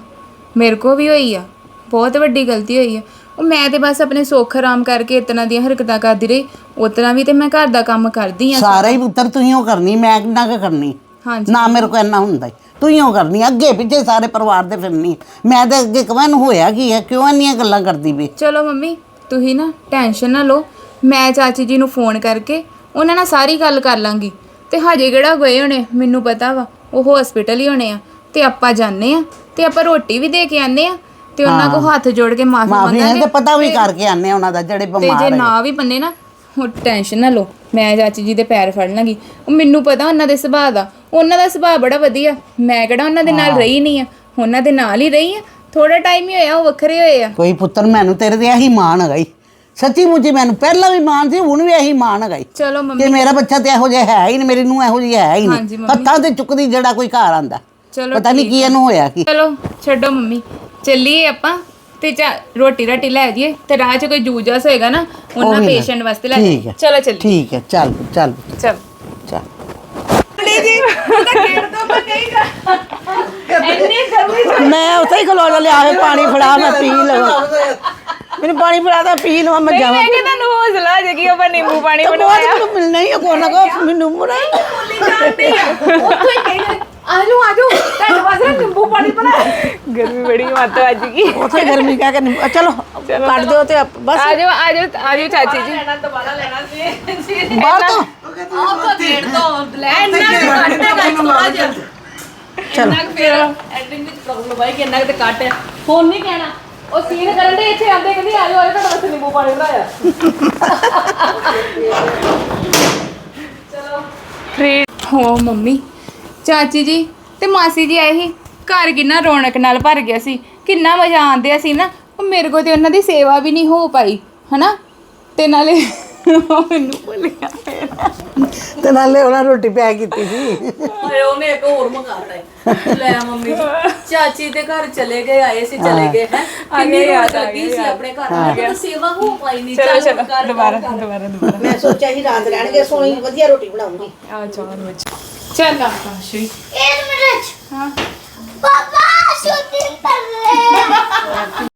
ਮੇਰੇ ਕੋ ਵੀ ਹੋਈ ਆ ਬਹੁਤ ਵੱਡੀ ਗਲਤੀ ਹੋਈ ਆ। ਉਹ ਮੈਂ ਤੇ ਬਸ ਆਪਣੇ ਸੁੱਖ ਆਰਾਮ ਕਰਕੇ ਇਤਨਾ ਦੀਆਂ ਹਰਕਤਾਂ ਕਰਦੀ ਰਹੀ ਉਤਨਾ ਵੀ ਤੇ ਮੈਂ ਘਰ ਦਾ ਕੰਮ ਕਰਦੀ ਆ ਸਾਰਾ ਹੀ ਪੁੱਤਰ ਤੂੰ ਹੀ ਉਹ ਕਰਨੀ ਮੈਂ ਕਿੰਨਾ ਕੁ ਕਰਨੀ? ਹਾਂਜੀ। ਨਾ ਮੇਰੇ ਕੋ ਇੰਨਾ ਹੁੰਦਾ ਈ। ਤੂੰ ਹੀ ਉਹ ਕਰਨੀ ਅੱਗੇ ਪਿੱਛੇ ਸਾਰੇ ਪਰਿਵਾਰ ਦੇ ਫਿਰਨੀ। ਮੈਂ ਤਾਂ ਅੱਗੇ ਕਹਾਂ ਨੂੰ ਹੋਇਆ ਕੀ ਹੈ? ਕਿਉਂ ਇੰਨੀਆਂ ਗੱਲਾਂ ਕਰਦੀ ਵੀ ਚਲੋ ਮੰਮੀ ਤੁਸੀਂ ਨਾ ਟੈਨਸ਼ਨ ਨਾ ਲਓ। ਮੈਂ ਚਾਚੀ ਜੀ ਨੂੰ ਫੋਨ ਕਰਕੇ ਉਹਨਾਂ ਨਾਲ ਸਾਰੀ ਗੱਲ ਕਰ ਲਾਂਗੀ। ਤੇ ਹਜੇ ਕਿਹੜਾ ਗਏ ਹੋਣੇ ਮੈਨੂੰ ਪਤਾ ਵਾ। ਉਹ ਹਸਪੀਟਲ ਹੀ ਹੋਣੇ ਆ। ਤੇ ਆਪਾਂ ਜਾਣੇ ਆ। ਤੇ ਆਪਾਂ ਰੋਟੀ ਵੀ ਦੇ ਕੇ ਆਨੇ ਆ। ਤੇ ਉਹਨਾਂ ਕੋ ਹੱਥ ਜੋੜ ਕੇ ਮਾਫੀ ਮਾਫੀ ਮੰਗਾਂਗੇ। ਤੇ ਪਤਾ ਵੀ ਕਰਕੇ ਆਨੇ ਉਹਨਾਂ ਦਾ ਜਿਹੜੇ ਤੇ ਬਿਮਾਰ ਜੇ ਹੈ ਨਾ ਵੀ ਬੰਨੇ ਨਾ ਉਹ ਟੈਨਸ਼ਨ ਨਾ ਲਓ। ਮੈਂ ਚਾਚੀ ਜੀ ਦੇ ਪੈਰ ਫੜ ਲਾਂਗੀ ਉਹ ਮੈਨੂੰ ਪਤਾ ਉਹਨਾਂ ਦੇ ਸੁਭਾਅ ਦਾ। ਉਹਨਾਂ ਦਾ ਸੁਭਾਅ ਬੜਾ ਵਧੀਆ। ਮੈਂ ਕਿਹੜਾ ਉਹਨਾਂ ਦੇ ਨਾਲ ਰਹੀ ਨਹੀਂ ਆ। ਉਹਨਾਂ ਦੇ ਨਾਲ ਹੀ ਰਹੀ ਆ। ਥੋੜਾ ਟਾਈਮ ਹੀ ਹੋਇਆ ਉਹ ਵੱਖਰੇ ਹੋਏ ਆ। ਕੋਈ ਪੁੱਤਰ ਮੈਨੂੰ ਤੇਰੇ ਤੇ ਇਹੀ ਮਾਣ ਹੈਗਾ ਈ। ਸੱਚੀ ਮੁੱਚੀ ਮੈਨੂੰ ਪਹਿਲਾਂ ਵੀ ਮਾਣ ਸੀ ਹੁਣ ਵੀ ਇਹੀ ਮਾਣ ਹੈਗਾ ਈ। ਚਲੋ ਮੰਮੀ। ਕਿ ਮੇਰਾ ਬੱਚਾ ਤੇ ਇਹੋ ਜਿਹਾ ਹੈ ਹੀ ਨਹੀਂ ਮੇਰੀ ਨੂੰ ਇਹੋ ਜਿਹੀ ਹੈ ਹੀ ਹਾਂਜੀ, ਨਹੀਂ ਮੰਮੀ। ਹੱਥਾਂ ਤੇ ਚੁੱਕਦੀ ਜਿਹੜਾ ਕੋਈ ਘਰ ਆਂਦਾ। ਚਲੋ ਪਤਾ ਨਹੀਂ ਕੀ ਇਹਨੂੰ ਹੋਇਆ ਕੀ। ਚਲੋ ਛੱਡੋ ਮੰਮੀ। ਚੱਲੀਏ ਆਪਾਂ ਤੇ ਚਾ ਰੋਟੀ ਰਾਟੀ ਲੈ ਜਾਈਏ ਤੇ ਰਾਹ 'ਚ ਕੋਈ ਜੂਜਸ ਹੋਏਗਾ ਨਾ ਉਹ ਉਹਨਾਂ ਵੀ ਲੈ। ਪੇਸ਼ੈਂਟ ਵਾਸਤੇ ਲੈ ਠੀਕ ਜਾਈਏ। ਹੈ। ਚਲੋ ਚੱਲੀ ਠੀਕ ਹੈ ਚੱਲ ਚੱਲ। ਚਲ। ਚੱਲ। ਜੀ ਉਹਦਾ ਗੇਟ ਤੋਂ ਤਾਂ ਕਹੀਗਾ ਇੰਨੀ ਗਰਮੀ ਮੈਂ ਉੱਥੇ ਹੀ ਖਲੋ ਜਾ ਲਿਆ ਕੇ ਪਾਣੀ ਫੜਾ ਮੈਂ ਪੀ ਲਵਾਂ। ਮੈਨੂੰ ਪਾਣੀ ਫੜਾ ਤਾਂ ਪੀ ਲਵਾਂ ਮੈਂ ਨਹੀਂ ਜਾਵਾਂ। ਮੈਂ ਕਿ ਤੁਹਾਨੂੰ ਹੌਸਲਾ ਆ ਜੇ ਕਿ ਆਪਾਂ ਨਿੰਬੂ ਪਾਣੀ ਤੇ ਬਹੁਤ ਬਣਵਾਇਆ। ਮੈਨੂੰ ਮਿਲਣਾ ਹੀ ਆ ਕੋਈ ਨਾ ਕੋਈ ਮੈਨੂੰ ਮੁੜਾ ਉੱਥੋਂ ਹੀ ਕਹੀਗਾ ਆਜੋ ਆਜੋ। ਤੁਹਾਡੇ ਵਾਸਤੇ ਨਿੰਬੂ ਪਾਣੀ ਬਣਾਇਆ ਗਰਮੀ ਬੜੀ ਮੱਤ ਵੱਜ ਗਈ ਉੱਥੇ ਗਰਮੀ ਕਹਿ ਕੇ ਨਿੰਬੂ- ਚਲੋ ਕੱਢ ਦਿਓ ਤੇ ਆਪ- ਬਸ। ਆਜੋ ਆਜੋ ਆਜੋ ਚਾਚੀ ਜੀ। ਬਾਹਰ ਤੋਂ। ਆਪੋ ਗੇਟ ਤੋਂ ਲੈ ਇੰਨਾ ਕੱਟ ਦੇਗਾ ਥੋੜਾ ਜਿਹਾ ਚਲੋ। ਇੰਨਾ ਕੁ ਫਿਰ ਐਡਿੰਗ ਵਿੱਚ ਪ੍ਰੋਬਲਮ ਆਈ ਕਿ ਇੰਨਾ ਕੁ ਤੇ ਕੱਟ ਹੈ। ਨਹੀਂ ਕਹਿਣਾ। ਉਹ ਸੀਨ ਕਰਨ ਦੇ ਇੱਥੇ ਆਂਦੇ ਕਹਿੰਦੀ ਆਜੋ ਆਜੋ ਤੁਹਾਡੇ ਵਾਸਤੇ ਨਿੰਬੂ ਪਾਣੀ ਬਣਾਇਆ। ਫਰੀ ਹੋ ਮੰਮੀ। ਚਾਚੀ ਜੀ ਤੇ ਮਾਸੀ ਜੀ ਆਏ ਸੀ। ਘਰ ਕਿੰਨਾ ਰੌਣਕ ਨਾਲ ਭਰ ਗਿਆ ਸੀ। ਕਿੰਨਾ ਮਜ਼ਾ ਆਂਦਿਆ ਸੀ ਨਾ। ਉਹ ਮੇਰੇ ਕੋਲ ਤੇ ਉਹਨਾਂ ਦੀ ਸੇਵਾ ਵੀ ਨਹੀਂ ਹੋ ਪਾਈ ਹਨਾ? ਤੇ ਨਾਲੇ ਮੈਨੂੰ ਭੁੱਲ ਗਿਆ ਤੇ ਨਾਲੇ ਉਹਨਾਂ ਰੋਟੀ ਪਿਆ ਕੀਤੀ ਸੀ। ਓਏ ਉਹ ਮੇਰੇ ਕੋਲ ਹੋਰ ਮੰਗਾਤਾ ਲੈ ਮੰਮੀ ਚਾਚੀ ਦੇ ਘਰ ਚਲੇ ਗਏ ਆਏ ਸੀ ਚਲੇ ਗਏ ਹੈ? ਕਿੰਨੀ ਰੌਣਕ ਲੱਗੀ ਸੀ ਆਪਣੇ ਘਰ। ਤਾਂ ਸੇਵਾ ਹੋ ਪਾਈ ਨਹੀਂ ਚਲੋ ਦੁਬਾਰਾ ਦੁਬਾਰਾ ਦੁਬਾਰਾ। ਮੈਂ ਸੋਚਿਆ ਸੀ ਰਾਤ ਰਹਿਣਗੇ ਸੋਹਣੀ ਵਧੀਆ Gel bakalım şey. Elmiraç. Ha? Baba şu dinle.